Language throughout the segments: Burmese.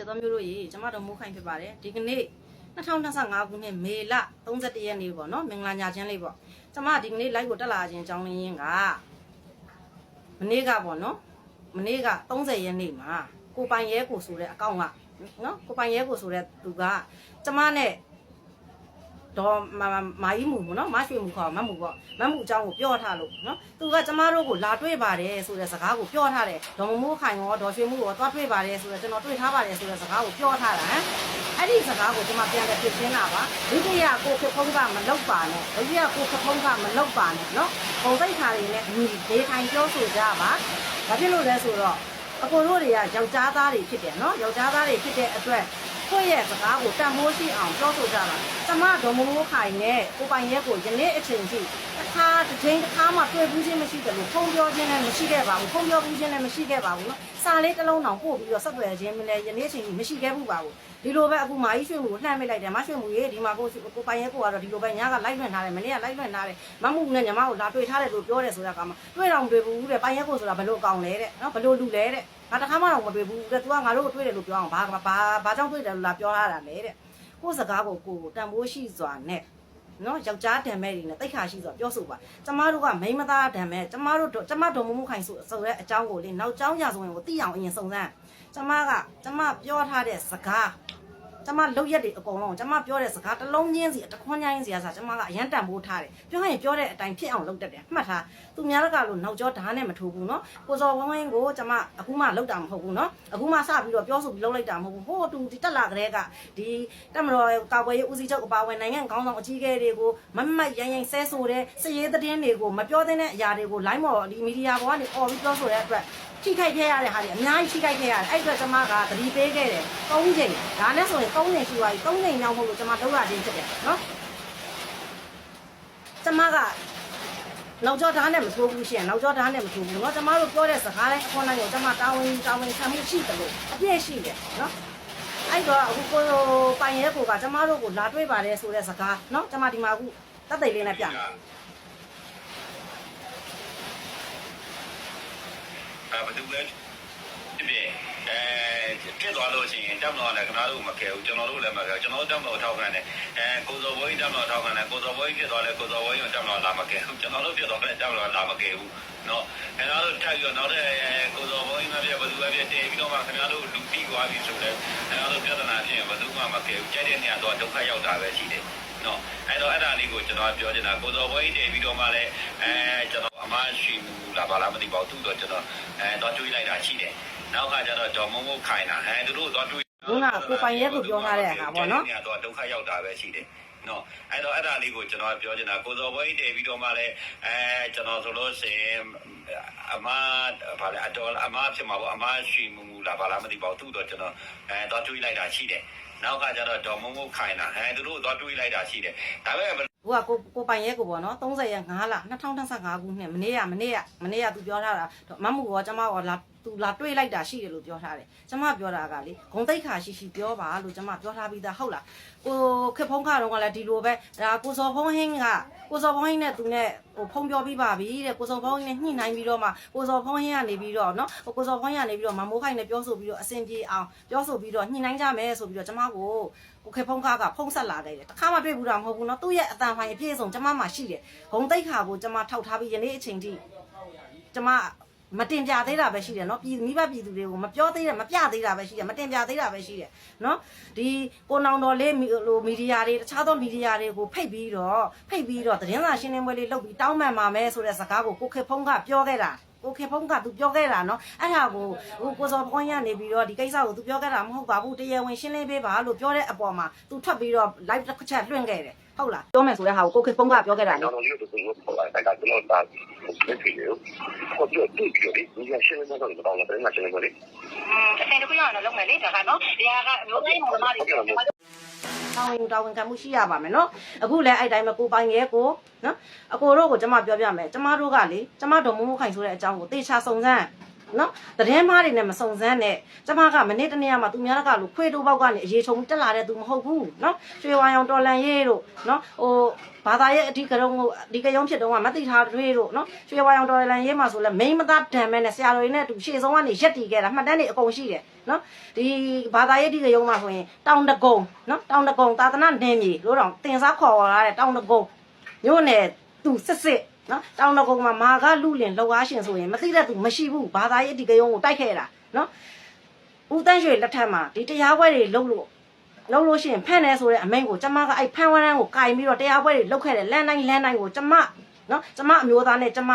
ချစ်တော်မျိုးတို့ရေကျမတို့မိုးခိုင်ဖြစ်ပါတယ်ဒီကနေ့2025ခုနှစ်မေလ31ရက်နေ့ပေါ့နော်မင်္ဂလာညချမ်းလေးပေါ့ကျမဒီကနေ့ live ကိုတက်လာခြင်းအကြောင်းရင်းကမနေ့ကပေါ့နော်မနေ့က30ရက်နေ့မှာကိုပိုင်ရဲကိုဆိုတဲ့အကောင့်ကနော်ကိုပိုင်ရဲကိုဆိုတဲ့သူကကျမနဲ့ တော့မမာကြီးမူပေါ့နော်မရွှေမူခေါ်မမူပေါ့မမူအကြောင်းကိုပြောထားလို့နော်သူကကျမတို့ကိုလာတွေ့ပါတယ်ဆိုတဲ့စကားကိုပြောထားတယ်ဒေါ်မမိုးခိုင်ရောဒေါ်ရွှေမူရောသွားတွေ့ပါတယ်ဆိုတော့ကျွန်တော်တွေ့ထားပါတယ်ဆိုတဲ့စကားကိုပြောထားတာဟမ်အဲ့ဒီစကားကိုကျွန်မပြန်လည်းဖြစ်ရှင်းတာပါဒုတိယကိုဖြစ်ဖုံးကမလောက်ပါနဲ့ဒုတိယကိုဖြစ်ဖုံးကမလောက်ပါနဲ့နော်ပုံစိတ်ခါတွေနဲ့ဒီဒေထိုင်ပြောဆိုကြပါဘာဖြစ်လို့လဲဆိုတော့အကိုတို့တွေကယောက်ျားသားတွေဖြစ်တယ်နော်ယောက်ျားသားတွေဖြစ်တဲ့အတွက် ကိုယ့်ရဲ့စကားကိုတန်ဖိုးရှိအောင်ပြောဆိုကြတာကျမဒေါ်မမိုးခိုင်နဲ့ကိုပိုင်ရဲကိုယနေ့အချိန်ထိတစ်ခါတစ်ချိန်တစ်ခါမှတွေ့ဘူးချင်းမရှိတယ်လို့ဖုံပြောခြင်းလည်းမရှိခဲ့ပါဘူးဖုံပြောဘူးချင်းလည်းမရှိခဲ့ပါဘူးနော်စာလေးတစ်လုံးတောင်ပို့ပြီးတော့ဆက်သွယ်ခြင်းမလဲယနေ့အချိန်ထိမရှိခဲ့ဘူးပါဘူးဒီလိုပဲအခုမာကြီးရွှေမှုကိုလှမ်းမိလိုက်တယ်မရွှေမှုရေဒီမှာကိုကိုပိုင်ရဲကိုကတော့ဒီလိုပဲညာကလိုက်လွှင့်ထားတယ်မနေ့ကလိုက်လွှင့်ထားတယ်မမှုနဲ့ညီမကိုလာတွေ့ထားတယ်လို့ပြောတယ်ဆိုတာကမှတွေ့တော့တွေ့ဘူးတဲ့ပိုင်ရဲကိုဆိုတာဘလို့အကောင်လဲတဲ့နော်ဘလို့လူလဲတဲ့ ငါတခါမှတော့မတွေ့ဘူးတဲ့ तू ကငါတို့ကိုတွေ့တယ်လို့ပြောအောင်ဘာဘာဘာကြောင့်တွေ့တယ်လို့လာပြောထားတာလဲတဲ့ကိုစကားကိုကိုတန်ဖိုးရှိစွာနဲ့နော်ယောက်ျားဓာတ်မဲ့တွေနဲ့တိတ်ခါရှိစွာပြောဆိုပါကျမတို့ကမိန်းမသားဓာတ်မဲ့ကျမတို့ကျမတို့မမှုခိုင်ဆိုဆိုတဲ့အကြောင်းကိုလေနောက်ကြောင်းရဆိုရင်ကိုသိအောင်အရင်စုံစမ်းကျမကကျမပြောထားတဲ့စကား ကျမလောက်ရက်တွေအကုန်လုံးကျမပြောတဲ့စကားတစ်လုံးချင်းစီတစ်ခွန်းချင်းစီအစားကျမကအရန်တန်ဖိုးထားတယ်ပြောရင်ပြောတဲ့အတိုင်းဖြစ်အောင်လုပ်တတ်တယ်မှတ်ထားသူများကလို့နောက်ကျောဓာတ်နဲ့မထိုးဘူးနော်ကိုစော်ဝင်းဝင်းကိုကျမအခုမှလောက်တာမဟုတ်ဘူးနော်အခုမှစပြီးတော့ပြောဆိုပြီးလောက်လိုက်တာမဟုတ်ဘူးဟိုတူဒီတက်လာကလေးကဒီတက်မတော်ကာကွယ်ရေးဦးစီးချုပ်အပါဝင်နိုင်ငံခေါင်းဆောင်အကြီးအကဲတွေကိုမမတ်ရန်ရန်ဆဲဆိုတဲ့စည်ရေးသတင်းတွေကိုမပြောတဲ့အရာတွေကို line ပေါ်ဒီမီဒီယာပေါ်ကနေអော်ပြီးပြောဆိုတဲ့အတွက် ထိခိုက်ခဲ့ရတဲ့ဟာတွေအများကြီးထိခိုက်ခဲ့ရတယ်အဲ့အတွက်ကျွန်မကသတိပေးခဲ့တယ်၃ချိန်ဒါနဲ့ဆိုရင်၃ချိန်ရှိသွားပြီ၃ချိန်နောက်မဟုတ်လို့ကျွန်မလောက်ရခြင်းဖြစ်တယ်နော်ကျွန်မကနောက်ကျောဓာတ်နဲ့မထိုးဘူးရှင်နောက်ကျောဓာတ်နဲ့မထိုးဘူးเนาะကျမတို့ပြောတဲ့စကားတိုင်းအခွန်တိုင်းကိုကျမတာဝန်တာဝန်ခံမှုရှိတယ်လို့အပြည့်ရှိတယ်เนาะအဲ့တော့အခုကိုပိုင်ရဲကိုကကျမတို့ကိုလာတွေ့ပါတယ်ဆိုတဲ့စကားเนาะကျမဒီမှာအခုတက်သိလေးနဲ့ပြမယ် ဘယ်သူပဲဖြစ်ဖြစ်အဲဖြစ်သွားလို့ရှိရင်တပ်မတော်လည်းခင်ဗျားတို့မကယ်ဘူးကျွန်တော်တို့လည်းမကယ်ကျွန်တော်တို့တပ်မတော်ထောက်ခံတယ်အဲကိုစော်ဘွေးတပ်မတော်ထောက်ခံတယ်ကိုစော်ဘွေးဖြစ်သွားလဲကိုစော်ဘွေးကတပ်မတော်လာမကယ်ဘူးကျွန်တော်တို့ဖြစ်သွားလဲတပ်မတော်လာမကယ်ဘူးနော်ခင်ဗျားတို့ထပ်ပြီးတော့နောက်တဲ့ကိုစော်ဘွေးမဖြစ်ဘယ်သူပဲဖြစ်တည်ပြီးတော့မှခင်ဗျားတို့လူပြီးသွားပြီဆိုလဲခင်ဗျားတို့ပြဿနာဖြစ်ရင်ဘယ်သူမှမကယ်ဘူးကြိုက်တဲ့နေရာတော့ဒုက္ခရောက်တာပဲရှိတယ်နော်အဲ့တော့အဲ့ဒါလေးကိုကျွန်တော်ပြောချင်တာကိုစော်ဘွေးတည်ပြီးတော့မှလည်းအဲကျွန်တော် မရှိဘူးလာပါလားမသိပါဘူးသူ့တော့ကျွန်တော်အဲတော့တွေးလိုက်တာရှိတယ်နောက်ကကျတော့ဒေါ်မုံမုံခိုင်တာအဲသူတို့တော့တွေးခုနကကိုပိုင်ရဲကိုပြောထားတဲ့အခါပေါ့နော်ညတော့ဒုက္ခရောက်တာပဲရှိတယ်နော်အဲ့တော့အဲ့ဒါလေးကိုကျွန်တော်ပြောချင်တာကိုစော်ဘွေးတည်ပြီးတော့မှလည်းအဲကျွန်တော်ဆိုလို့ရှိရင်အမဗာလေအတော်အမဖြစ်မှာပေါ့အမရှိမှုမူလာပါလားမသိပါဘူးသူ့တော့ကျွန်တော်အဲတော့တွေးလိုက်တာရှိတယ်နောက်ကကျတော့ဒေါ်မုံမုံခိုင်တာအဲသူတို့တော့တွေးလိုက်တာရှိတယ်ဒါပေမဲ့ ဟိုကကိုကိုပိုင်ရဲကိုပေါ့နော်30ရက်5လ2025ခုနှစ်မနေ့ကမနေ့ကမနေ့ကသူပြောထားတာမမူကကျမကလာသူလာတွေးလိုက်တာရှိတယ်လို့ပြောထားတယ်ကျမပြောတာကလေဂုံတိတ်ခါရှိရှိပြောပါလို့ကျမပြောထားပြီးသားဟုတ်လားကိုခက်ဖုံးခါတော့ကလည်းဒီလိုပဲဒါကိုစော်ဖုံးဟင်းကကိုစော်ဖုံးဟင်းနဲ့သူနဲ့ဟိုဖုံးပြောပြီးပါပြီတဲ့ကိုစော်ဖုံးဟင်းနဲ့ညှိနှိုင်းပြီးတော့မှကိုစော်ဖုံးဟင်းကနေပြီးတော့နော်ကိုစော်ဖုံးဟင်းကနေပြီးတော့မမိုးခိုင်နဲ့ပြောဆိုပြီးတော့အဆင်ပြေအောင်ပြောဆိုပြီးတော့ညှိနှိုင်းကြမယ်ဆိုပြီးတော့ကျမကို ကိုခေဖုံးကားကဖုံးဆက်လာခဲ့တယ်တခါမှတွေ့ဘူးတာမဟုတ်ဘူးเนาะသူ့ရဲ့အတန်ဖိုင်အပြည့်စုံကျမမှရှိတယ်ဂုံတိတ်ခါကိုကျမထောက်ထားပြီးယနေ့အချိန်ထိကျမမတင်ပြသေးတာပဲရှိတယ်เนาะပြည်မိဘပြည်သူတွေကိုမပြောသေးတယ်မပြသေးတာပဲရှိတယ်မတင်ပြသေးတာပဲရှိတယ်เนาะဒီကိုနောင်တော်လေးမီလိုမီဒီယာတွေတခြားသောမီဒီယာတွေကိုဖိတ်ပြီးတော့ဖိတ်ပြီးတော့သတင်းစာရှင်းလင်းပွဲလေးလုပ်ပြီးတောင်းပန်ပါမယ်ဆိုတဲ့စကားကိုကိုခေဖုံးကပြောခဲ့တာ ကိုခေဖုံးကသူပြောခဲ့တာနော်အဲ့ဒါကိုဟိုကိုစော်ပွန်ကနေပြီးတော့ဒီကိစ္စကိုသူပြောခဲ့တာမဟုတ်ပါဘူးတရားဝင်ရှင်းလင်းပေးပါလို့ပြောတဲ့အပေါ်မှာသူထွက်ပြီးတော့ live တစ်ချက်လွှင့်ခဲ့တယ်ဟုတ်လားပြောမယ်ဆိုတဲ့ဟာကိုကိုခေဖုံးကပြောခဲ့တာလေကျွန်တော်လေးတို့ဆိုတော့ဒါကကျွန်တော်ဒါဖြစ်ဖြစ်လေကိုပြောတူပြီးတော့ဒီရရှင်းလင်းတော့တော့လည်းပြန်ရှင်းလင်းတော့လေအစင်တခုရအောင်လုပ်မယ်လေဒါကနော်တရားကမျိုးတိုင်းမှာမမတွေ တော်တို့တာဝန်တာဝန်ခံမှုရှိရပါမယ်နော်အခုလည်းအဲ့တိုင်းပဲကိုပိုင်ရဲကိုနော်အကိုတို့ကိုကျမပြောပြမယ်ကျမတို့ကလေကျမတို့မမိုးခိုင်ဆိုတဲ့အကြောင်းကိုတေချာစုံစမ်း နော်သတင်းမားတွေနဲ့မစုံစမ်းနဲ့ကျမကမနေ့တနေ့ကမှသူများကလို့ခွေးတိုးပေါက်ကနေအရေးချုံတက်လာတဲ့သူမဟုတ်ဘူးနော်ရွှေဝါရောင်တော်လန်ရေးတို့နော်ဟိုဘာသာရဲ့အဓိကရုံးကိုအဓိကရုံးဖြစ်တော့ကမသိထားတွေးတို့နော်ရွှေဝါရောင်တော်လန်ရေးမှာဆိုလဲမိန်းမသားဒံမဲနဲ့ဆရာတော်ကြီးနဲ့အတူရှေ့ဆုံးကနေရက်တီခဲ့တာမှတ်တမ်းတွေအကုန်ရှိတယ်နော်ဒီဘာသာရေးအဓိကရုံးမှာဆိုရင်တောင်တကုံနော်တောင်တကုံသာသနာနယ်မြေလို့တော့တင်စားခေါ်လာတဲ့တောင်တကုံမြို့နယ်သူစစ်စစ် နော်တောင်တကုံမှာမာကလူလင်လောက်အားရှင်ဆိုရင်မသိတဲ့သူမရှိဘူးဘာသာရေးအဒီကယုံကိုတိုက်ခဲ့တာနော်ဦးတန်းရွှေလက်ထက်မှာဒီတရားပွဲတွေလုပ်လို့လုပ်လို့ရှိရင်ဖန့်နေဆိုတဲ့အမိန့်ကိုကျမကအဲ့ဖန့်ဝရမ်းကိုကင်ပြီးတော့တရားပွဲတွေလုပ်ခဲ့တယ်လမ်းတိုင်းလမ်းတိုင်းကိုကျမ နော်ကျမအမျိုးသားနဲ့ကျမ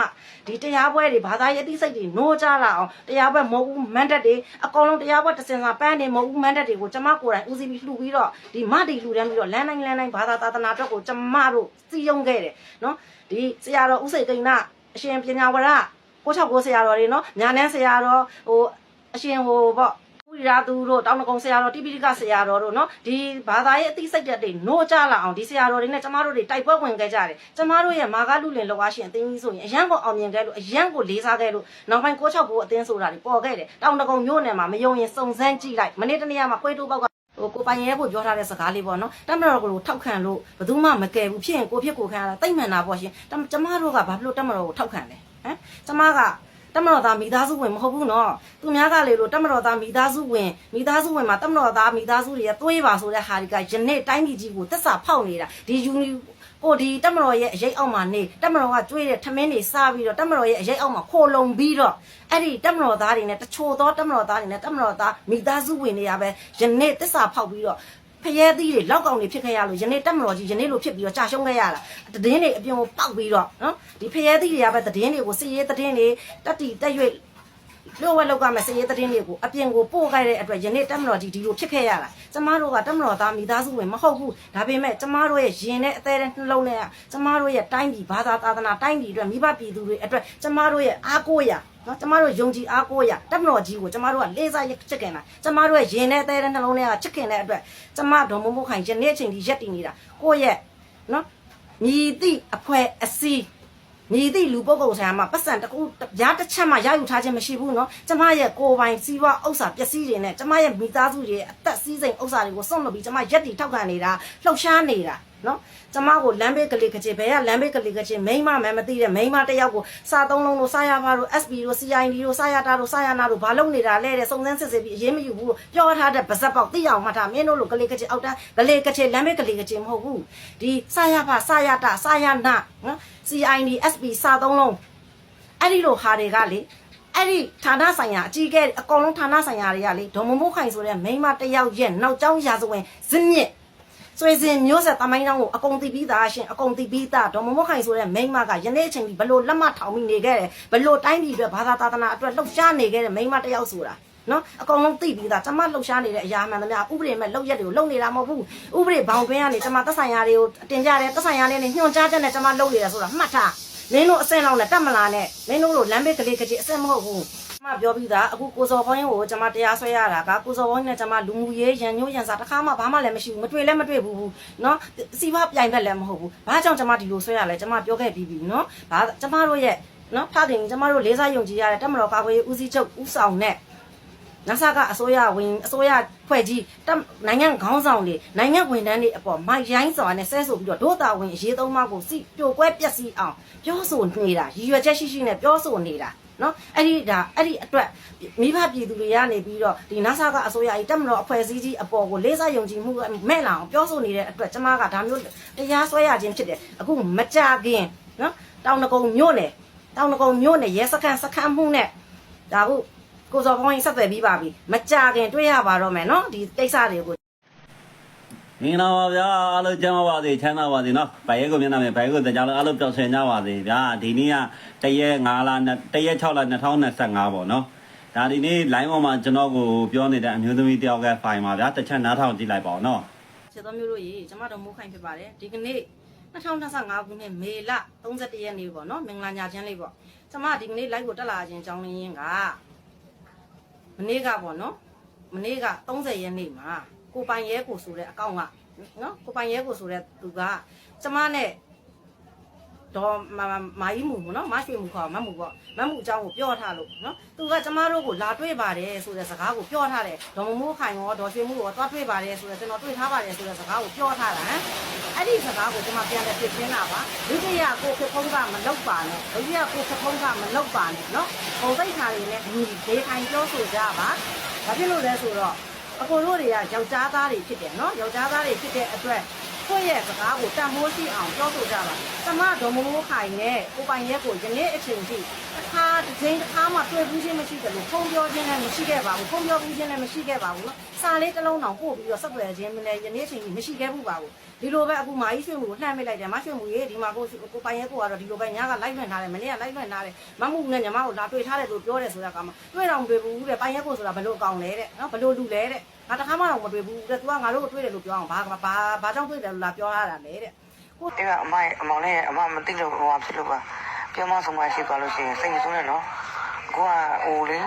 ဒီတရားပွဲတွေဘာသာရေးအသိစိတ်တွေနိုးကြလာအောင်တရားပွဲမဟုတ်ဘူးမန်တက်တွေအကောင်လုံးတရားပွဲတစ်စင်စာပန်းတွေမဟုတ်ဘူးမန်တက်တွေကိုကျမကိုယ်တိုင်ဦးစီးပြီးလှူပြီးတော့ဒီမတီလှူတန်းပြီးတော့လမ်းတိုင်းလမ်းတိုင်းဘာသာသာသနာအတွက်ကိုကျမတို့စီယုံခဲ့တယ်နော်ဒီဆရာတော်ဥစိတ်ကိန်းနာအရှင်ပညာဝရကို၆ကိုဆရာတော်တွေနော်ညာနန်းဆရာတော်ဟိုအရှင်ဟိုပေါ့ ဥရိရာသူတို့တောင်းတကုံဆရာတော်တိပိဋကဆရာတော်တို့နော်ဒီဘာသာရေးအသိစိတ်ဓာတ်တွေနိုးကြလာအောင်ဒီဆရာတော်တွေနဲ့ကျမတို့တွေတိုက်ပွဲဝင်ခဲ့ကြတယ်ကျမတို့ရဲ့မာကလူလင်လောအားရှင်အသိကြီးဆိုရင်အရန်ကိုအောင်မြင်ခဲ့လို့အရန်ကိုလေးစားခဲ့လို့နောက်ပိုင်းကို၆ကိုအသင်းဆိုတာတွေပေါ်ခဲ့တယ်တောင်းတကုံမြို့နယ်မှာမယုံရင်စုံစမ်းကြည့်လိုက်မနေ့တနေ့ကမှခွေးတိုးပေါက်ကဟိုကိုပိုင်ရဲဖို့ပြောထားတဲ့စကားလေးပေါ့နော်တမတော်ကိုထောက်ခံလို့ဘယ်သူမှမကယ်ဘူးဖြစ်ရင်ကိုဖြစ်ကိုခံရတာတိတ်မှန်တာပေါ့ရှင်တမကျမတို့ကဘာဖြစ်လို့တမတော်ကိုထောက်ခံလဲဟမ်ကျမက တမတော်သားမိသားစုဝင်မဟုတ်ဘူးနော်သူများကလေလို့တမတော်သားမိသားစုဝင်မိသားစုဝင်မှာတမတော်သားမိသားစုတွေရဲ့သွေးပါဆိုတဲ့ဟာတွေကယနေ့တိုင်းပြည်ကြီးကိုတက်စာဖောက်နေတာဒီယူနီကိုဒီတမတော်ရဲ့အရေးအောက်မှာနေတမတော်ကကျွေးတဲ့ထမင်းတွေစားပြီးတော့တမတော်ရဲ့အရေးအောက်မှာခိုလုံပြီးတော့အဲ့ဒီတမတော်သားတွေနဲ့တချို့သောတမတော်သားတွေနဲ့တမတော်သားမိသားစုဝင်တွေကပဲယနေ့တက်စာဖောက်ပြီးတော့ ဖရဲသီးတွေလောက်ကောင်တွေဖြစ်ခဲ့ရလို့ယနေ့တက်မတော်ကြီးယနေ့လိုဖြစ်ပြီးတော့ကြာရှုံးခဲ့ရတာတည်င်းတွေအပြင်ကိုပောက်ပြီးတော့နော်ဒီဖရဲသီးတွေကပဲတည်င်းတွေကိုစီရဲတည်င်းတွေတက်တီတက်ရွေ့ လို့ဝက်လောက်ကမဲ့စီရဲတည်င်းတွေကိုအပြင်ကိုပို့ခဲ့တဲ့အတွက်ယနေ့တက်မတော်ကြီးဒီလိုဖြစ်ခဲ့ရတာကျမတို့ကတက်မတော်သားမိသားစုဝင်မဟုတ်ဘူးဒါပေမဲ့ကျမတို့ရဲ့ရင်နဲ့အသေးတဲ့နှလုံးနဲ့ကျမတို့ရဲ့တိုင်းပြည်ဘာသာသာသနာတိုင်းပြည်အတွက်မိဘပြည်သူတွေအတွက်ကျမတို့ရဲ့အားကိုးရာနော်ကျမတို့ယုံကြည်အားကိုးရတက်မတော်ကြီးကိုကျမတို့ကလေးစားရချစ်ခင်တာကျမတို့ရဲ့ရင်နဲ့သေးတဲ့နှလုံးထဲကချစ်ခင်တဲ့အတွက်ကျမဒေါ်မမိုးခိုင်ယနေ့အချိန်ဒီရက်တည်နေတာကိုယ့်ရဲ့နော်မြည်သည့်အဖွဲအစည်း မြည်သည့်လူပုဂ္ဂိုလ်ဆိုင်မှာပတ်စံတစ်ခုရားတစ်ချက်မှရယူထားခြင်းမရှိဘူးနော်ကျမရဲ့ကိုယ်ပိုင်စီးပွားဥစ္စာပျက်စီးတွေနဲ့ကျမရဲ့မိသားစုတွေရဲ့အသက်စည်းစိမ်ဥစ္စာတွေကိုစွန့်လွတ်ပြီးကျမရက်တည်ထောက်ခံနေတာလှုပ်ရှားနေတာ နော်ကျမကိုလမ်းဘေးကလေးကချေဘဲကလမ်းဘေးကလေးကချေမိန်းမမဲမသိတဲ့မိန်းမတစ်ယောက်ကိုစာသုံးလုံးလို့စာရပါလို့ SB လို့ CID လို့စာရတာလို့စာရနာလို့ဘာလုပ်နေတာလဲတဲ့စုံစမ်းစစ်ဆေးပြီးအရေးမယူဘူးလို့ပြောထားတဲ့ပါဇက်ပေါက်သိအောင်မှတ်ထားမင်းတို့လိုကလေးကချေအောက်တန်းကလေးကချေလမ်းဘေးကလေးကချေမဟုတ်ဘူးဒီစာရပါစာရတာစာရနာနော် CID SB စာသုံးလုံးအဲ့ဒီလိုဟာတွေကလေအဲ့ဒီဌာနဆိုင်ရာအကြီးကဲအကောင်လုံးဌာနဆိုင်ရာတွေကလေဒေါ်မမိုးခိုင်ဆိုတဲ့မိန်းမတစ်ယောက်ရဲ့နောက်ကျောင်းရာဇဝင်ဇင်းမြင့် ဆွေစဉ်မျိုးဆက်တမိုင်းတောင်းကိုအကုန်သိပြီးသားရှင်အကုန်သိပြီးသားဒေါ်မမခိုင်ဆိုတဲ့မိန်းမကယနေ့အချိန်ကြီးဘလို့လက်မထောင်မိနေခဲ့တယ်ဘလို့တိုင်းပြည်အတွက်ဘာသာသာသနာအတွက်လှုပ်ရှားနေခဲ့တဲ့မိန်းမတစ်ယောက်ဆိုတာနော်အကုန်လုံးသိပြီးသားကျမလှုပ်ရှားနေတဲ့အရာမှန်သမျှဥပဒေမဲ့လှုပ်ရက်တွေကိုလှုပ်နေတာမဟုတ်ဘူးဥပဒေဘောင်တွင်းကနေကျမသက်ဆိုင်ရာတွေကိုတင်ကြတယ်သက်ဆိုင်ရာလေးနဲ့ညွှန်ကြားချက်နဲ့ကျမလှုပ်နေတာဆိုတာမှတ်ထားမင်းတို့အစင်လောက်နဲ့တတ်မလားနဲ့မင်းတို့လိုလမ်းဘေးကလေးကကြီးအစင်မဟုတ်ဘူး မပြောပြီးသားအခုကိုစော်ဘုန်းကြီးကိုကျွန်မတရားဆွဲရတာကကိုစော်ဘုန်းကြီးနဲ့ကျွန်မလူမှုရေးရန်ညှိုးရန်စာတစ်ခါမှဘာမှလည်းမရှိဘူးမတွေ့လည်းမတွေ့ဘူးနော်စီဝပြိုင်ဘက်လည်းမဟုတ်ဘူးဘာကြောင့်ကျွန်မဒီလိုဆွဲရလဲကျွန်မပြောခဲ့ပြီးပြီနော်ဘာကျွန်မတို့ရဲ့နော်ဖခင်ကျွန်မတို့လေးစားယုံကြည်ရတဲ့တက်မတော်ကာကွယ်ရေးဦးစီးချုပ်ဦးဆောင်နဲ့နဆာကအစိုးရဝင်အစိုးရဖွဲ့ကြီးနိုင်ငံခေါင်းဆောင်တွေနိုင်ငံဝန်ထမ်းတွေအပေါ်မိုက်ရိုင်းစွာနဲ့ဆဲဆိုပြီးတော့ဒို့တာဝန်အရေးသုံးပါးကိုစီပြိုကွဲပျက်စီးအောင်ပြောဆိုနေတာရည်ရွယ်ချက်ရှိရှိနဲ့ပြောဆိုနေတာ နော်အဲ့ဒီဒါအဲ့ဒီအတွက်မိဘပြည်သူတွေကနေပြီးတော့ဒီ NASA ကအစိုးရကြီးတက်မတော်အဖွဲ့အစည်းကြီးအပေါ်ကိုလေးစားယုံကြည်မှုမဲ့လာအောင်ပြောဆိုနေတဲ့အတွက်ကျမကဒါမျိုးတရားစွဲရခြင်းဖြစ်တယ်အခုမကြခင်နော်တောင်တကုံမြို့နယ်တောင်တကုံမြို့နယ်ရဲစခန်းစခန်းမှုနဲ့ဒါဟုကိုစော်ကောင်းကြီးဆက်သွယ်ပြီးပါပြီမကြခင်တွေ့ရပါတော့မယ်နော်ဒီကိစ္စတွေကိုမ င်္ဂလာပါဗျာအားလုံးကျမ်းပါပါစေချမ်းသာပါစေနော်ဘိုင်ရဲကိုမျက်နှာမြင်ဘိုင်ရဲကိုတရားလုံးအားလုံးပျောက်ရွှင်ကြပါစေဗျာဒီနေ့ကတရက်9လတရက်6လ2025ပေါ့နော်ဒါဒီနေ့ line ပေါ်မှာကျွန်တော်ကိုပြောနေတဲ့အမျိုးသမီးတယောက်ကဖိုင်ပါဗျာတစ်ချက်နားထောင်ကြည့်လိုက်ပါဦးနော်ခြေတော်မျိုးတို့ရေကျမတို့မိုးခိုင်ဖြစ်ပါတယ်ဒီကနေ့2025ခုနှစ်မေလ31ရက်နေ့ပေါ့နော်မင်္ဂလာညချမ်းလေးပေါ့ကျမဒီကနေ့ live ကိုတက်လာခြင်းအကြောင်းရင်းကမနေ့ကပေါ့နော်မနေ့က30ရက်နေ့မှာ ကိုပိုင်ရဲကိုဆိုတဲ့အကောင့်ကနော်ကိုပိုင်ရဲကိုဆိုတဲ့သူကကျမနဲ့ဒေါ်မာကြီးမူပေါ့နော်မရွှေမူခေါ်မမူပေါ့မမူအကြောင်းကိုပြောထားလို့နော်သူကကျမတို့ကိုလာတွေ့ပါတယ်ဆိုတဲ့စကားကိုပြောထားတယ်ဒေါ်မမိုးခိုင်ရောဒေါ်ရွှေမူရောသွားတွေ့ပါတယ်ဆိုတဲ့ကျွန်တော်တွေ့ထားပါတယ်ဆိုတဲ့စကားကိုပြောထားတာဟမ်အဲ့ဒီစကားကိုကျွန်မပြန်လည်းပြပြင်းတာပါဒုတိယကိုခဖုံးကမလောက်ပါနဲ့ဒုတိယကိုခဖုံးကမလောက်ပါနဲ့နော်ပုံသိက္ခာတွေနဲ့ဒီဒေထိုင်ပြောဆိုကြပါဘာဖြစ်လို့လဲဆိုတော့ အကိုတို့တွေကယောက်ျားသားတွေဖြစ်တယ်နော်ယောက်ျားသားတွေဖြစ်တဲ့အတွက် ကိုယ့်ရဲ့စကားကိုတန်ဖိုးရှိအောင်ပြောဆိုကြပါသမဒေါ်မမိုးခိုင်နဲ့ကိုပိုင်ရဲကိုယနေ့အချိန်ထိတစ်ခါတစ်ချိန်တစ်ခါမှတွေ့ဘူးချင်းမရှိတယ်လို့ဖုံပြောခြင်းလည်းမရှိခဲ့ပါဘူးဖုံပြောဘူးချင်းလည်းမရှိခဲ့ပါဘူးနော်စာလေးတစ်လုံးတောင်ပို့ပြီးတော့ဆက်သွယ်ခြင်းလည်းယနေ့အချိန်ထိမရှိခဲ့ဘူးပါဘူးဒီလိုပဲအခုမာကြီးရွှေမှုကိုလှမ်းမိလိုက်တယ်မရွှေမှုရေဒီမှာကိုကိုပိုင်ရဲကိုကတော့ဒီလိုပဲညာကလိုက်လွှင့်ထားတယ်မနေ့ကလိုက်လွှင့်ထားတယ်မမှုနဲ့ညီမကိုလာတွေ့ထားတယ်လို့ပြောတယ်ဆိုတာကမှတွေ့တော့မတွေ့ဘူးတဲ့ပိုင်ရဲကိုဆိုတာဘလို့အကောင်လဲတဲ့နော်ဘလို့လူလဲတဲ့ ငါတခါမှတော့မတွေ့ဘူးတဲ့ तू ကငါတို့ကိုတွေ့တယ်လို့ပြောအောင်ဘာဘာဘာကြောင့်တွေ့တယ်လို့လာပြောရတာလဲတဲ့အဲ့ကအမရဲ့အမောင်လေးရဲ့အမမသိလို့ဟိုဟာဖြစ်လို့ပါပြောမဆုံးမရှိသွားလို့ရှိရင်စိတ်မဆိုးနဲ့နော်ကိုကဟိုလေ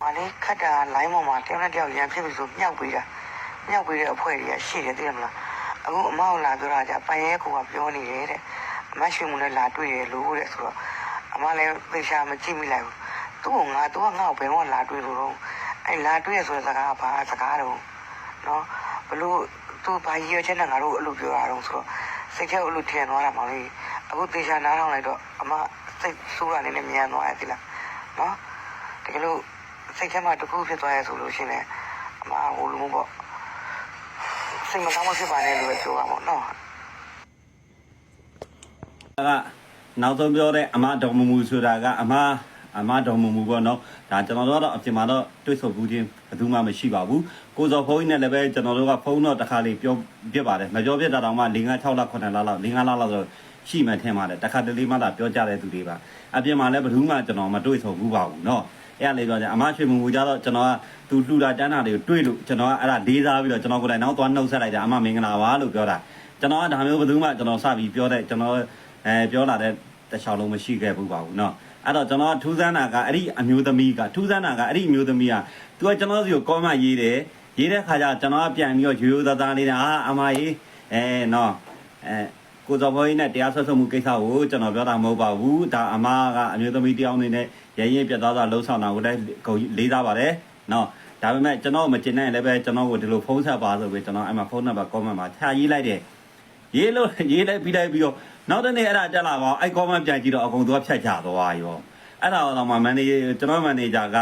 မလေးခတ်တာလိုင်းပေါ်မှာတယောက်နဲ့တယောက်ရန်ဖြစ်ပြီဆိုမြောက်ပေးတာမြောက်ပေးတဲ့အဖွဲတွေကရှိတယ်သိရမလားအခုအမအောင်လာပြောတာကြပိုင်ရဲကိုကပြောနေတယ်တဲ့အမရွှေမုံနဲ့လာတွေ့တယ်လို့တဲ့ဆိုတော့အမလည်းသေချာမကြည့်မိလိုက်ဘူးသူ့ကငါသူကငါ့ကိုဘယ်တော့လာတွေ့လို့တော့ အဲ့လာတွေ့ရဆိုတဲ့စကားကဘာစကားတော့နော်ဘလို့သူဘာရည်ရွယ်ချက်နဲ့ငါတို့အဲ့လိုပြောတာတော့ဆိုတော့စိတ်ထဲအလိုထင်သွားတာမောင်လေးအခုတေချာနားထောင်လိုက်တော့အမစိတ်ဆိုးတာလေးနဲ့မြန်သွားရဲ့ဒီလားနော်တကယ်လို့စိတ်ထဲမှာတစ်ခုဖြစ်သွားရဲဆိုလို့ရှိရင်လည်းအမဟိုလိုမျိုးပေါ့စိတ်မကောင်းမဖြစ်ပါနဲ့လို့ပြောပါမို့နော်ကနောက်ဆုံးပြောတဲ့အမတော်မမူဆိုတာကအမ အမတော်မမူပေါ့နော်ဒါကျွန်တော်တို့ကတော့အပြင်မှာတော့တွေ့ဆုံဘူးချင်းဘယ်သူမှမရှိပါဘူးကိုစော်ဖုန်းကြီးနဲ့လည်းပဲကျွန်တော်တို့ကဖုန်းတော့တစ်ခါလေးပြောပြပါတယ်မပြောပြတာတော့မှ၄၅6လ9လလောက်၄၅လလောက်ဆိုရှိမှထင်ပါတယ်တစ်ခါတလေမှသာပြောကြတဲ့သူတွေပါအပြင်မှာလည်းဘယ်သူမှကျွန်တော်မတွေ့ဆုံဘူးပါဘူးเนาะအဲ့ဒါလေးပြောကြအမရွှေမူမူကြတော့ကျွန်တော်ကသူလှူတာတန်းတာတွေကိုတွေ့လို့ကျွန်တော်ကအဲ့ဒါလေးစားပြီးတော့ကျွန်တော်ကိုယ်တိုင်နောက်သွားနှုတ်ဆက်လိုက်တာအမမင်္ဂလာပါလို့ပြောတာကျွန်တော်ကဒါမျိုးဘယ်သူမှကျွန်တော်စပြီးပြောတဲ့ကျွန်တော်အဲပြောလာတဲ့တခြားလုံးမရှိခဲ့ဘူးပါဘူးเนาะ အဲ့တော့ကျွန်တော်ထူးဆန်းတာကအဲ့ဒီအမျိုးသမီးကထူးဆန်းတာကအဲ့ဒီအမျိုးသမီးကသူကကျွန်တော်စီကိုကောမရေးတယ်ရေးတဲ့ခါကျကျွန်တော်ကပြန်ပြီးတော့ရိုးရိုးသားသားလေးနဲ့အာအမကြီးအဲနော်အဲကိုစော်ဘောကြီးနဲ့တရားဆွတ်ဆုပ်မှုကိစ္စကိုကျွန်တော်ပြောတာမဟုတ်ပါဘူးဒါအမကအမျိုးသမီးတယောက်အနေနဲ့ရရင်ပြတ်သားသားလှုပ်ဆောင်တာကိုလည်းဂုဏ်လေးစားပါတယ်နော်ဒါပေမဲ့ကျွန်တော်မကျင်နိုင်လည်းပဲကျွန်တော်ကိုဒီလိုဖုန်းဆက်ပါဆိုပြီးကျွန်တော်အဲ့မှာဖုန်းနံပါတ် comment မှာထားရေးလိုက်တယ် ရေးလို့ရေးလိုက်ပြီးလိုက်ပြီးတော့နောက်တစ်နေ့အဲ့ဒါတက်လာပါအဲ့ comment ပြန်ကြည့်တော့အကုန်သူကဖြတ်ချသွားရောအဲ့ဒါတော့မှမန်နေကျွန်တော်မန်နေဂျာက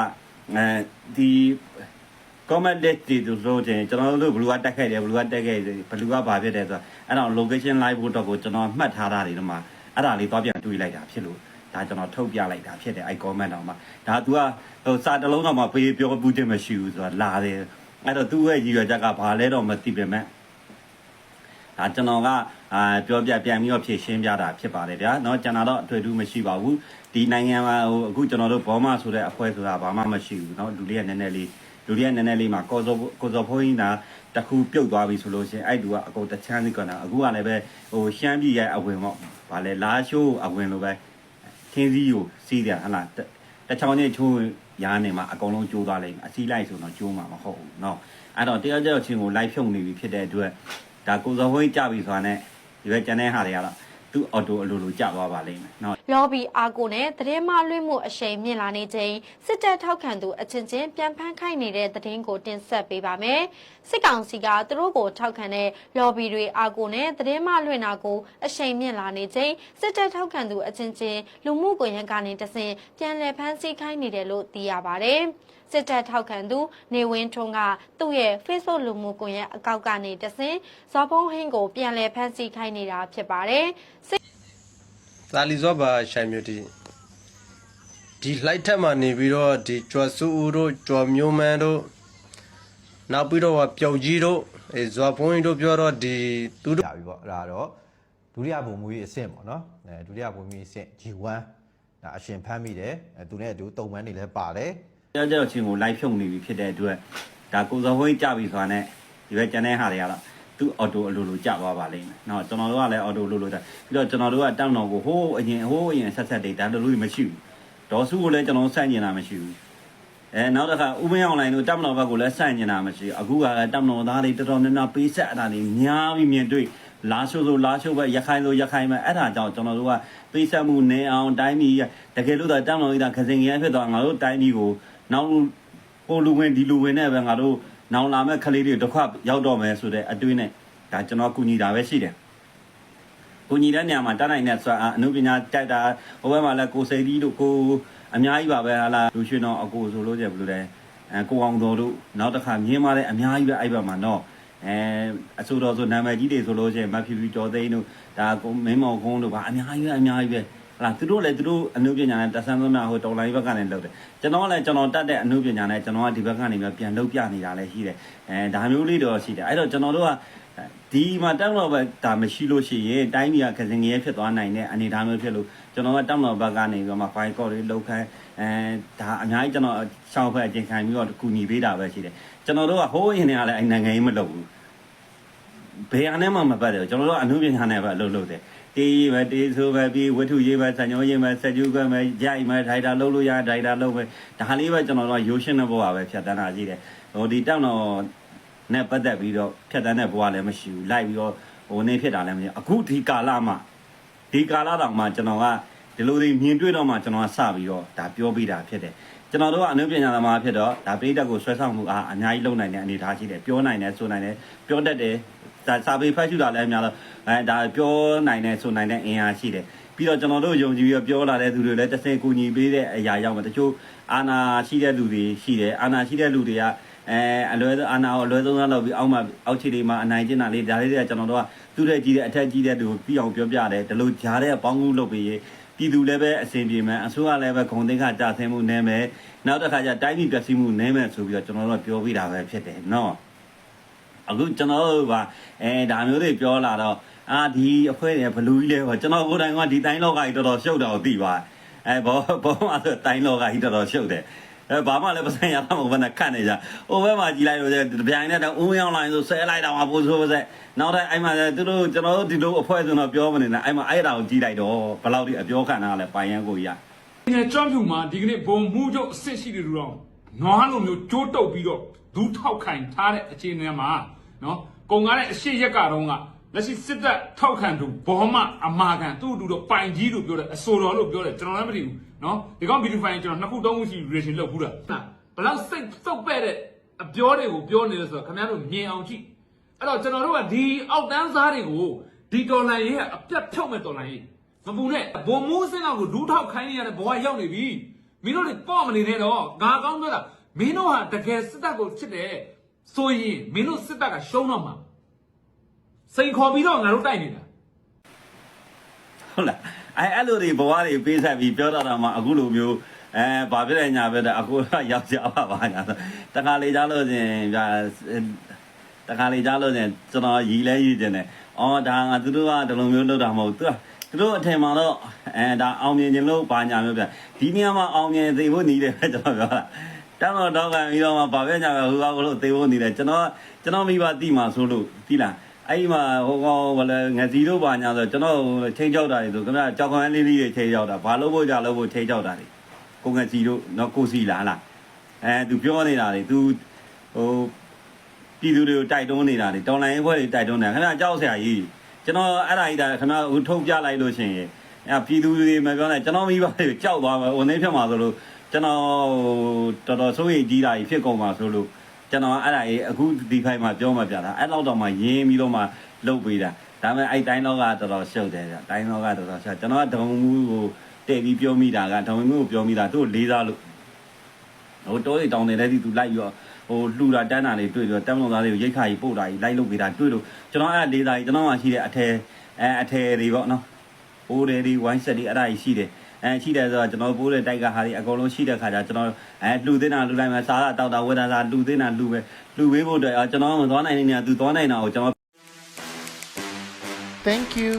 အဲဒီ comment list တွေသူဆိုချင်ကျွန်တော်တို့ဘလူးကတက်ခဲ့တယ်ဘလူးကတက်ခဲ့တယ်ဘလူးကဘာဖြစ်တယ်ဆိုတော့အဲ့တော့ location live ဖို့တော့ကိုကျွန်တော်မှတ်ထားတာတွေတော့မှအဲ့ဒါလေးတော့ပြန်တွေးလိုက်တာဖြစ်လို့ဒါကျွန်တော်ထုတ်ပြလိုက်တာဖြစ်တယ်အဲ့ comment တော့မှဒါ तू ကဟိုစာတစ်လုံးတော့မှပေးပြောပူးခြင်းမရှိဘူးဆိုတာလာတယ်အဲ့တော့ तू ရဲ့ရည်ရွယ်ချက်ကဘာလဲတော့မသိပေမဲ့ ဒါကျွန်တော်ကအာပြောပြပြန်ပြီးတော့ဖြည့်ရှင်းပြတာဖြစ်ပါတယ်ဗျာเนาะကျွန်တော်တော့အထွေထူးမရှိပါဘူးဒီနိုင်ငံမှာဟိုအခုကျွန်တော်တို့ဘောမဆိုတဲ့အဖွဲ့ဆိုတာဘာမှမရှိဘူးเนาะလူလေးကနည်းနည်းလေးလူလေးကနည်းနည်းလေးမှာကောစောကောစောဖိုးကြီးနာတခုပြုတ်သွားပြီဆိုလို့ရှိရင်အဲ့တူကအကုန်တချမ်းစီကနာအခုကလည်းပဲဟိုရှမ်းပြည်ရဲ့အဝင်ပေါ့ဗာလဲလာရှိုးအဝင်လိုပဲခင်းစည်းကိုစီးတယ်ဟလားတချောင်းချင်းချိုးရားနေမှာအကုန်လုံးကျိုးသွားလိမ့်မယ်အစီလိုက်ဆိုတော့ကျိုးမှာမဟုတ်ဘူးเนาะအဲ့တော့တရားကြောက်ချင်းကိုလိုက်ဖြုံနေပြီဖြစ်တဲ့အတွက် ဒါကိုဇော်ဟိုးကြီးကြပြီဆိုတာနဲ့ဒီဘက်ကျန်တဲ့ဟာတွေကတော့သူ့အော်တိုအလိုလိုကြသွားပါလိမ့်မယ်နော်လော်ဘီအာကိုနဲ့သတင်းမလွှင့်မှုအရှိန်မြင့်လာနေချိန်စစ်တပ်ထောက်ခံသူအချင်းချင်းပြန်ဖမ်းခိုက်နေတဲ့သတင်းကိုတင်ဆက်ပေးပါမယ်စစ်ကောင်စီကသူတို့ကိုထောက်ခံတဲ့လော်ဘီတွေအာကိုနဲ့သတင်းမလွှင့်တာကိုအရှိန်မြင့်လာနေချိန်စစ်တပ်ထောက်ခံသူအချင်းချင်းလူမှုကွန်ရက်ကနေတဆင့်ပြန်လည်ဖမ်းဆီးခိုင်းနေတယ်လို့သိရပါတယ် စစ်တပ်ထောက်ခံသူနေဝင်းထွန်းကသူ့ရဲ့ Facebook လူမှုကွန်ရက်အကောင့်ကနေတဆင့်ဇော်ဖုံးဟင်းကိုပြန်လည်ဖမ်းဆီးခိုင်းနေတာဖြစ်ပါတယ်။စစ်သာလီဇောဘာရှိုင်မြူတီဒီလိုက်ထက်မှနေပြီးတော့ဒီကျော်စုဦးတို့ကျော်မျိုးမန်းတို့နောက်ပြီးတော့ပျောက်ကြီးတို့အဲဇော်ဖုန်းကြီးတို့ပြောတော့ဒီသူတို့ကြာပြီပေါ့အဲ့ဒါတော့ဒုတိယဘုံမူကြီးအဆင့်ပေါ့နော်အဲဒုတိယဘုံမူကြီးအဆင့် G1 ဒါအရှင်ဖမ်းမိတယ်အဲသူနဲ့အတူတုံမန်းနေလဲပါတယ် ကြောက်ကြောက်ချင်းကိုလိုက်ဖြုတ်နေပြီဖြစ်တဲ့အတွက်ဒါကိုစော်ဝင်းကြပြီဆိုတာနဲ့ဒီဘက်ကျန်တဲ့ဟာတွေကတော့သူ့အော်တိုအလိုလိုကြသွားပါလိမ့်မယ်။နော်ကျွန်တော်တို့ကလည်းအော်တိုလိုလိုကြပြီးတော့ကျွန်တော်တို့ကတောင်းတော်ကိုဟိုးအရင်ဟိုးအရင်ဆက်ဆက်တိတ်တန်းတို့လို့မရှိဘူး။ဒေါ်စုကိုလည်းကျွန်တော်ဆန့်ကျင်တာမရှိဘူး။အဲနောက်တစ်ခါဥမင်းအောင်လိုင်းတို့တောင်းတော်ဘက်ကိုလည်းဆန့်ကျင်တာမရှိဘူး။အခုကလည်းတောင်းတော်သားတွေတော်တော်များများပေးဆက်အတာတွေများပြီးမြင်တွေ့လာရှိုးဆိုလာရှိုးပဲရခိုင်ဆိုရခိုင်ပဲအဲ့ဒါကြောင့်ကျွန်တော်တို့ကပေးဆက်မှုနေအောင်တိုင်းပြည်တကယ်လို့တော့တောင်းတော်ကြီးတာခစင်ကြီးဖြစ်သွားငါတို့တိုင်းပြည်ကို နောက်ဟိုလူဝင်ဒီလူဝင်နဲ့ပဲငါတို့နောင်လာမဲ့ကလေးတွေတစ်ခွရောက်တော့မယ်ဆိုတဲ့အတွေးနဲ့ဒါကျွန်တော်ကူညီတာပဲရှိတယ်ကူညီတဲ့နေရာမှာတတ်နိုင်တဲ့ဆိုအနုပညာတက်တာဟိုဘက်မှာလည်းကိုစိတ်ကြီးတို့ကိုအများကြီးပါပဲဟာလားလူရှင်တော်အကိုဆိုလို့ကြဘယ်လိုလဲအဲကိုအောင်တော်တို့နောက်တစ်ခါမြင်းမာတဲ့အများကြီးပဲအဲ့ဘက်မှာတော့အဲအဆိုတော်ဆိုနာမည်ကြီးတွေဆိုလို့ရှိရင်မဖြူဖြူကျော်သိန်းတို့ဒါကိုမင်းမောင်ကုန်းတို့ဗာအများကြီးပဲအများကြီးပဲဟ လာသူတို့လည်းသူတို့အနုပညာနဲ့တဆန်းသမားဟိုတော်လိုင်းဘက်ကနေလုပ်တယ်ကျွန်တော်ကလည်းကျွန်တော်တတ်တဲ့အနုပညာနဲ့ကျွန်တော်ကဒီဘက်ကနေပြန်လုပ်ပြနေတာလည်းရှိတယ်အဲဒါမျိုးလေးတော့ရှိတယ်အဲ့တော့ကျွန်တော်တို့ကဒီမှာတောင်းတော့ပဲဒါမရှိလို့ရှိရင်တိုင်းပြည်ကခစင်ငရဲဖြစ်သွားနိုင်တဲ့အနေအထားမျိုးဖြစ်လို့ကျွန်တော်ကတောင်းတော့ဘက်ကနေပြီးတော့မှ file call တွေလောက်ခိုင်းအဲဒါအများကြီးကျွန်တော်ရှောင်းဖက်အကျဉ်းခံပြီးတော့ကူညီပေးတာပဲရှိတယ်ကျွန်တော်တို့ကဟိုးရင်တွေကလည်းအဲ့နိုင်ငံရေးမလုပ်ဘူးဘယ်အနေမှမပတ်တယ်ကျွန်တော်တို့အနုပညာနဲ့ပဲအလုပ်လုပ်တယ် တေးရေးပဲတေးဆိုပဲပြီးဝတ္ထုရေးပဲစံညောရေးပဲစက်ကျူးကပဲရိုက်ပဲဒိုက်တာလုပ်လို့ရဒိုက်တာလုပ်ပဲဒါလေးပဲကျွန်တော်တို့ရိုးရှင်းတဲ့ဘဝပဲဖြတ်တန်းတာရှိတယ်ဟိုဒီတောက်တော့နဲ့ပတ်သက်ပြီးတော့ဖြတ်တန်းတဲ့ဘဝလည်းမရှိဘူးလိုက်ပြီးတော့ဟိုနေဖြစ်တာလည်းမရှိအခုဒီကာလမှာဒီကာလတောင်မှကျွန်တော်ကဒီလိုတွေမြင်တွေ့တော့မှကျွန်တော်ကစပြီးတော့ဒါပြောပြတာဖြစ်တယ်ကျွန်တော်တို့ကအနုပညာသမားဖြစ်တော့ဒါပိဋကတ်ကိုဆွဲဆောင်မှုအားအများကြီးလုပ်နိုင်တဲ့အနေအထားရှိတယ်ပြောနိုင်တယ်ဆိုနိုင်တယ်ပြောတတ်တယ် ဒါစာပေဖတ်ရှုတာလည်းအများတော့အဲဒါပြောနိုင်တဲ့ဆိုနိုင်တဲ့အင်အားရှိတယ်ပြီးတော့ကျွန်တော်တို့ယုံကြည်ပြီးတော့ပြောလာတဲ့သူတွေလည်းတစ်ဆင့်ကူညီပေးတဲ့အရာရောက်မှာတချို့အာနာရှိတဲ့လူတွေရှိတယ်အာနာရှိတဲ့လူတွေကအဲအလွဲအာနာကိုအလွဲသုံးစားလုပ်ပြီးအောက်မှာအောက်ခြေတွေမှာအနိုင်ကျင့်တာလေးဒါလေးတွေကကျွန်တော်တို့ကသူ့တဲ့ကြီးတဲ့အထက်ကြီးတဲ့သူကိုပြီးအောင်ပြောပြတယ်ဒီလိုဂျားတဲ့ပေါင်းကူးလုပ်ပြီးပြည်သူလည်းပဲအစဉ်ပြေမယ်အစိုးရလည်းပဲဂုံသိက္ခာတာဆင်းမှုနည်းမယ်နောက်တစ်ခါကျတိုင်းပြည်ပြည်စည်းမှုနည်းမယ်ဆိုပြီးတော့ကျွန်တော်တို့ကပြောပြတာပဲဖြစ်တယ်နော် အခုကျွန်တော်တို့ကအဲဒါမျိုးတွေပြောလာတော့အာဒီအဖွဲတွေဘလူးကြီးလဲပေါ့ကျွန်တော်ကိုယ်တိုင်ကဒီတိုင်းလောကကြီးတော်တော်ရှုပ်တာကိုသိပါအဲဘောဘောမှာဆိုတိုင်းလောကကြီးတော်တော်ရှုပ်တယ်အဲဘာမှလည်းပစံရတာမဟုတ်ဘဲနဲ့ခတ်နေကြဟိုဘက်မှာကြည်လိုက်လို့တပြိုင်နဲ့တော့ဦးရောက်လာရင်ဆိုဆဲလိုက်တော့မှာပို့ဆိုးပါစေနောက်တိုင်းအဲ့မှာသူတို့ကျွန်တော်တို့ဒီလိုအဖွဲဆိုတော့ပြောမနေနဲ့အဲ့မှာအဲ့ဒါကိုကြည်လိုက်တော့ဘယ်လောက်ဒီအပြောခံတာလဲပိုင်ရန်ကိုရဒီနေ့ကြောင်းဖြူမှာဒီကနေ့ဘုံမှုချုပ်အစ်စ်ရှိတဲ့လူတော်နွားလိုမျိုးကြိုးတုပ်ပြီးတော့ဒူးထောက်ခိုင်ထားတဲ့အခြေအနေမှာ နော်ကုံကားတဲ့အရှိရက်ကတော့ကလက်ရှိစစ်တပ်ထောက်ခံသူဘောမအမာခံသူ့အတူတော့ပိုင်ကြီးလို့ပြောတယ်အဆိုတော်လို့ပြောတယ်ကျွန်တော်လည်းမသိဘူးနော်ဒီကောင်ဗီဒီယိုဖိုင်ကျွန်တော်နှစ်ခုသုံးခုရှိ reaction လုပ်ဘူးလားဘလောက်စိတ်စုပ်ပဲ့တဲ့အပြောတွေကိုပြောနေလို့ဆိုတော့ခင်ဗျားတို့မြင်အောင်ကြည့်အဲ့တော့ကျွန်တော်တို့ကဒီအောက်တန်းစားတွေကိုဒီတော်လိုင်းရေးကအပြတ်ဖြုတ်မဲ့တော်လိုင်းရေးမပူနဲ့ဘုံမိုးစင်းလောက်ကိုဒူးထောက်ခိုင်းနေရတဲ့ဘဝရောက်နေပြီမင်းတို့တွေပေါ့မနေနဲ့တော့ငါကောင်းပြောတာမင်းတို့ဟာတကယ်စစ်တပ်ကိုချစ်တယ် ဆိုရင်မင်းတို့စစ်တပ်ကရှုံးတော့မှာစိန်ခေါ်ပြီးတော့ငါတို့တိုက်နေတာဟုတ်လားအဲအဲ့လိုတွေဘဝတွေပေးဆက်ပြီးပြောတော့တာမှအခုလိုမျိုးအဲဘာဖြစ်လဲညာဖြစ်တယ်အခုတော့ရောက်ကြပါပါညာဆိုတခါလေကြားလို့ရှင်ဗျာတခါလေကြားလို့ရှင်ကျွန်တော်ရီလဲရီကျင်တယ်အော်ဒါငါသူတို့ကဒီလိုမျိုးလုပ်တာမဟုတ်သူကသူတို့အထင်မှာတော့အဲဒါအောင်မြင်ခြင်းလို့ဘာညာမျိုးဗျဒီနေရာမှာအောင်မြင်သိဖို့နေတယ်ပဲကျွန်တော်ပြောတာ တမ်းတော့တော့ကပြီးတော့မှဘာပဲညာပဲဟိုကောလို့သိဖို့နေတယ်ကျွန်တော်ကျွန်တော်မိဘတိမှာဆိုလို့တိလားအဲ့ဒီမှာဟိုကောင်ဘာလဲငစီတို့ပါညာဆိုကျွန်တော်ချိန်ချောက်တာတွေဆိုခင်ဗျာကြောက်ခံလေးလေးတွေချိန်ချောက်တာဘာလို့ဖို့ကြလို့ဖို့ချိန်ချောက်တာတွေကိုငစီတို့နော်ကိုစီလားလားအဲသူပြောနေတာတွေသူဟိုပြည်သူတွေကိုတိုက်တွန်းနေတာတွေတောင်လိုင်းဘွဲတွေတိုက်တွန်းနေတာခင်ဗျာကြောက်ဆရာကြီးကျွန်တော်အဲ့ဒါကြီးဒါခင်ဗျာဟိုထုတ်ပြလိုက်လို့ရှင်အဲပြည်သူတွေမပြောနဲ့ကျွန်တော်မိဘတွေကြောက်သွားမှာဟိုနေဖြစ်မှာဆိုလို့ ကျွန်တော်တော်တော်စိုးရိမ်ကြီးတာကြီးဖြစ်ကုန်မှာဆိုလို့ကျွန်တော်အဲ့ဒါကြီးအခုဒီခိုင်မှာပြောမှပြတာအဲ့လောက်တော့မှရင်းပြီးတော့မှလုပ်ပေးတာဒါပေမဲ့အဲ့တိုင်းတော့ကတော်တော်ရှုပ်တယ်ဗျတိုင်းတော့ကတော်တော်ရှုပ်ကျွန်တော်ကဒုံမှုကိုတဲ့ပြီးပြောမိတာကဒုံမှုကိုပြောမိတာသူ့လေးစားလို့ဟိုတိုးရီတောင်းတယ်လည်းဒီသူလိုက်ပြီးတော့ဟိုလှူတာတန်းတာတွေတွေ့ပြီးတော့တမ်းလုံးသားတွေကိုရိတ်ခါကြီးပို့တာကြီးလိုက်လုပ်ပေးတာတွေ့လို့ကျွန်တော်အဲ့လေးစားကြီးကျွန်တော်မှရှိတဲ့အထဲအဲအထဲတွေပေါ့နော်ပိုးတယ်ဒီဝိုင်းဆက်တွေအဲ့ဒါကြီးရှိတယ် အဲရှိတယ်ဆိုတော့ကျွန်တော်ပိုးတဲ့တိုက်ကဟာတွေအကုန်လုံးရှိတဲ့ခါကျကျွန်တော်အဲလှူသိနေတာလှူလိုက်မယ်စားတာတောက်တာဝယ်တာစားလှူသိနေတာလှူပဲလှူပေးဖို့အတွက်ကျွန်တော်မသွားနိုင်နေနေသူသွားနိုင်တာကိုကျွန်တော် Thank you